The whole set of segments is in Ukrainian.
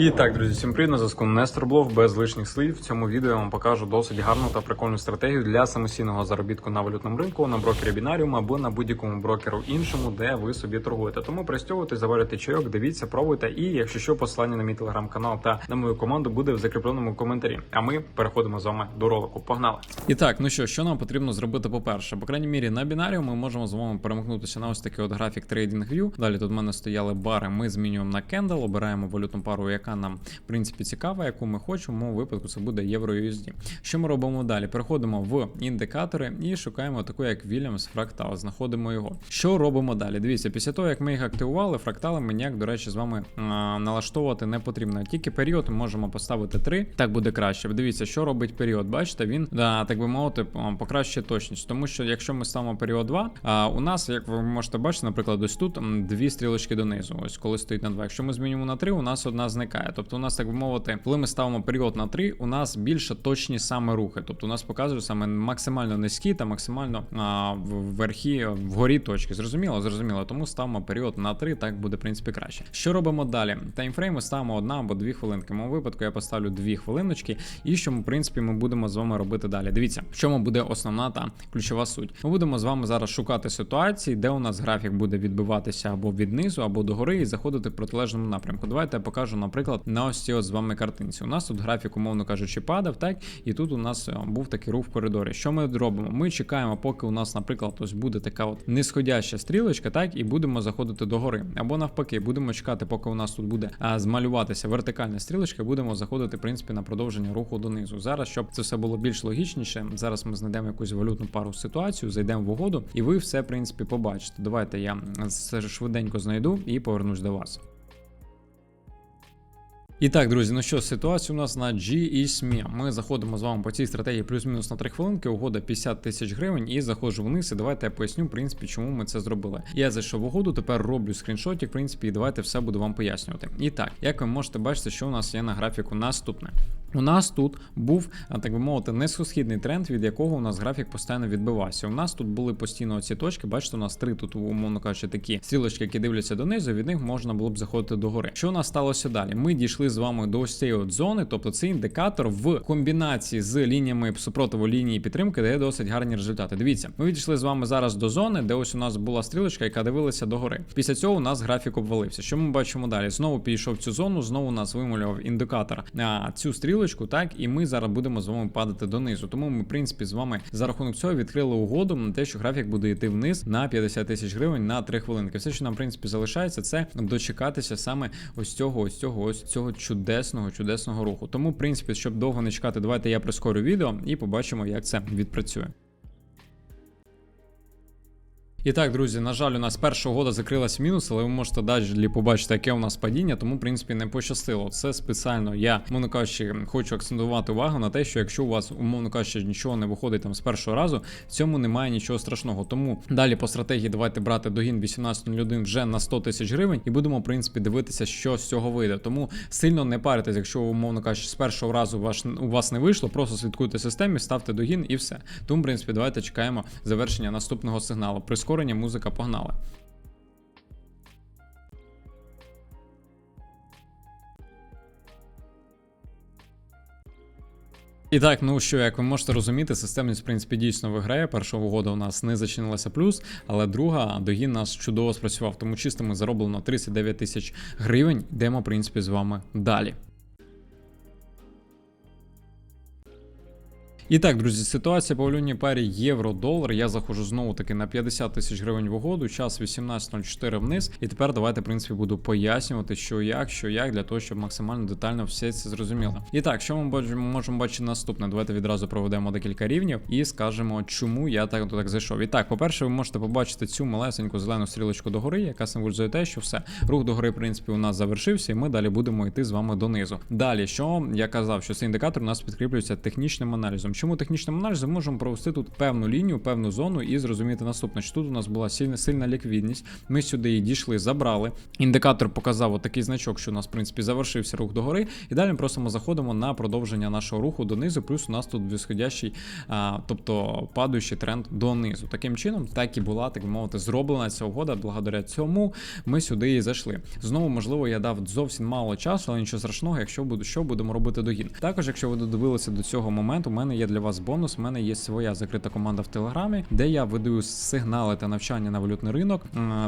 І так, друзі, всім привіт, на зв'язку Нестор Блог без лишніх слів. В цьому відео я вам покажу досить гарну та прикольну стратегію для самостійного заробітку на валютному ринку, на брокері Binarium або на будь-якому брокеру іншому, де ви собі торгуєте. Тому пристьовуйте, заварюйте чайок, дивіться, пробуйте. І якщо що, посилання на мій телеграм-канал та на мою команду буде в закріпленому коментарі. А ми переходимо з вами до ролику. Погнали! І так, ну що, що нам потрібно зробити? По-перше, по крайній мірі на Binarium ми можемо з вами перемкнутися на ось такий от графік TradingView. Далі тут в мене стояли бари. Ми змінюємо на Candle, обираємо валютну пару, яка нам в принципі цікава, яку ми хочемо. В моєму випадку це буде євро USD. Що ми робимо далі? Переходимо в індикатори і шукаємо таку, як Williams фрактал. Знаходимо його. Що робимо далі? Дивіться, після того як ми їх активували, фрактали ми ніяк, до речі, з вами а, налаштовувати не потрібно. Тільки період ми можемо поставити 3, так буде краще. Дивіться, що робить період. Бачите, він да, так би мовити, покращує точність. Тому що якщо ми ставимо період 2, а у нас, як ви можете бачити, наприклад, ось тут дві стрілочки донизу. Ось коли стоїть на 2. Якщо ми змінюємо на 3, у нас одна зникає. Тобто, у нас, так би мовити, коли ми ставимо період на 3, у нас більше точні саме рухи. Тобто, у нас показує саме максимально низькі та максимально а, верхі вгорі точки. Зрозуміло, зрозуміло. Тому ставимо період на 3, так буде в принципі краще. Що робимо далі? Таймфрейми ставимо одна або дві хвилинки. В моєму випадку я поставлю дві хвилиночки, і що в принципі, ми будемо з вами робити далі. Дивіться, в чому буде основна та ключова суть. Ми будемо з вами зараз шукати ситуації, де у нас графік буде відбиватися або від низу, або догори, і заходити в протилежному напрямку. Давайте я покажу, наприклад, на ось цій от з вами картинці. У нас тут графік, умовно кажучи, падав, так і тут у нас е, був такий рух в коридорі. Що ми робимо? Ми чекаємо, поки у нас, наприклад, ось буде така от нисходяща стрілочка, так і будемо заходити догори. Або навпаки, будемо чекати, поки у нас тут буде а, змалюватися вертикальна стрілочка, будемо заходити, в принципі, на продовження руху донизу. Зараз, щоб це все було більш логічніше, зараз ми знайдемо якусь валютну пару ситуацію, зайдемо в угоду, і ви все, в принципі, побачите. Давайте я швиденько знайду і повернусь до вас. І так, друзі, ну що, ситуація у нас на GSME. Ми заходимо з вами по цій стратегії плюс-мінус на 3 хвилинки, угода 50 тисяч гривень, і заходжу вниз. І давайте я поясню, в принципі, чому ми це зробили. Я зайшов угоду, тепер роблю скріншотик, в принципі, і давайте все буду вам пояснювати. І так, як ви можете бачити, що у нас є на графіку наступне. У нас тут був, так би мовити, несхідний тренд, від якого у нас графік постійно відбивався. У нас тут були постійно ці точки. Бачите, у нас три тут, умовно кажучи, такі стрілочки, які дивляться донизу. Від них можна було б заходити догори. Що у нас сталося далі? Ми дійшли з вами до ось цієї от зони, тобто цей індикатор в комбінації з лініями супротиву лінії підтримки дає досить гарні результати. Дивіться, ми відійшли з вами зараз до зони, де ось у нас була стрілочка, яка дивилася догори. Після цього у нас графік обвалився. Що ми бачимо далі? Знову підійшов в цю зону, знову у нас вималював індикатор а, цю стрілочку, так і ми зараз будемо з вами падати донизу. Тому ми, в принципі, з вами за рахунок цього відкрили угоду на те, що графік буде йти вниз на 50 тисяч гривень на 3 хвилинки. Все, що нам в принципі залишається, це дочекатися саме ось цього, ось цього, ось цього чудесного, чудесного руху. Тому, в принципі, щоб довго не чекати, давайте я прискорю відео і побачимо, як це відпрацює. І так, друзі, на жаль, у нас перша угода закрилась мінус, але ви можете далі побачити, яке у нас падіння, тому, в принципі, не пощастило. Це спеціально. Я, умовно кажучи, хочу акцентувати увагу на те, що якщо у вас, умовно кажучи, нічого не виходить там з першого разу, в цьому немає нічого страшного. Тому далі по стратегії давайте брати догін 1801 вже на 100 тисяч гривень і будемо, в принципі, дивитися, що з цього вийде. Тому сильно не паритесь, якщо, умовно кажучи, з першого разу ваш, у вас не вийшло, просто слідкуйте системі, ставте догін і все. Тому, в принципі, давайте чекаємо завершення наступного сигналу. Прискорення музика погнала. І так, ну що, як ви можете розуміти, системність, в принципі, дійсно виграє. Перша угода у нас не зачинилася плюс, але друга догін нас чудово спрацював. Тому чисто ми зароблено 39 тисяч гривень. Йдемо, в принципі, з вами далі. І так, друзі, ситуація по валютній парі євро-долар. Я заходжу знову таки на 50 тисяч гривень в угоду, час 18.04 вниз. І тепер давайте, в принципі, буду пояснювати, що як, що як, для того, щоб максимально детально все це зрозуміло. І так, що ми можемо бачити наступне? Давайте відразу проведемо декілька рівнів і скажемо, чому я так так зайшов. І так, по-перше, ви можете побачити цю малесеньку зелену стрілочку догори, яка символізує те, що все, рух догори, в принципі, у нас завершився, і ми далі будемо йти з вами донизу. Далі, що я казав, що цей індикатор у нас підкріплюється технічним аналізом. Чому технічним аналізом можемо провести тут певну лінію, певну зону і зрозуміти наступне, що тут у нас була сильна сильна ліквідність. Ми сюди її дійшли, забрали. Індикатор показав отакий значок, що у нас в принципі завершився рух догори. І далі ми просто ми заходимо на продовження нашого руху донизу. Плюс у нас тут висходящий, а, тобто падаючий тренд донизу. Таким чином, так і була, так би мовити, зроблена ця угода. Благодаря цьому ми сюди і зайшли. Знову, можливо, я дав зовсім мало часу, але нічого страшного, якщо буду, що будемо робити догін. Також, якщо ви додивилися до цього моменту, у мене є для вас бонус. У мене є своя закрита команда в Телеграмі, де я видаю сигнали та навчання на валютний ринок,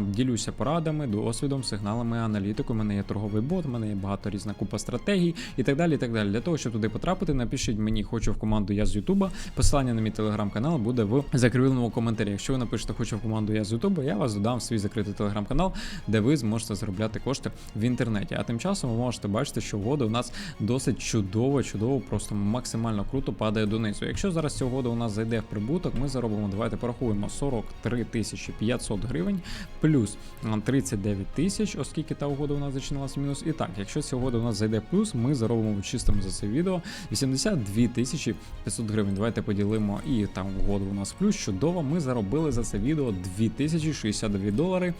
ділюся порадами, досвідом, сигналами, аналітикою. У мене є торговий бот, у мене є багато різна купа стратегій і так далі. І так далі. Для того, щоб туди потрапити, напишіть мені, хочу в команду я з Ютуба. Посилання на мій телеграм-канал буде в закріпленому коментарі. Якщо ви напишете хочу в команду я з Ютуба, я вас додам в свій закритий телеграм-канал, де ви зможете заробляти кошти в інтернеті. А тим часом ви можете бачити, що угода у нас досить чудово, чудово, просто максимально круто падає донизу. Якщо зараз ця угода у нас зайде в прибуток, ми заробимо, давайте порахуємо 43 тисячі 500 гривень плюс а, 39 тисяч, оскільки та угода у нас зачинилася мінус. І так, якщо ця угода у нас зайде плюс, ми заробимо в чистому за це відео 82 тисячі 500 гривень. Давайте поділимо і там угода у нас плюс. Чудово, ми заробили за це відео 2062 долари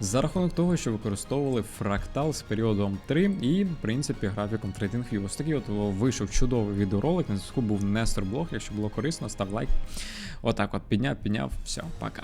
за рахунок того, що використовували фрактал з періодом 3 і, в принципі, графіком TradingView. Ось такий от вийшов чудовий відеоролик. На зв'язку був Нестор Блог. Якщо було корисно, став лайк. Отак, от підняв, підняв. Все, пока.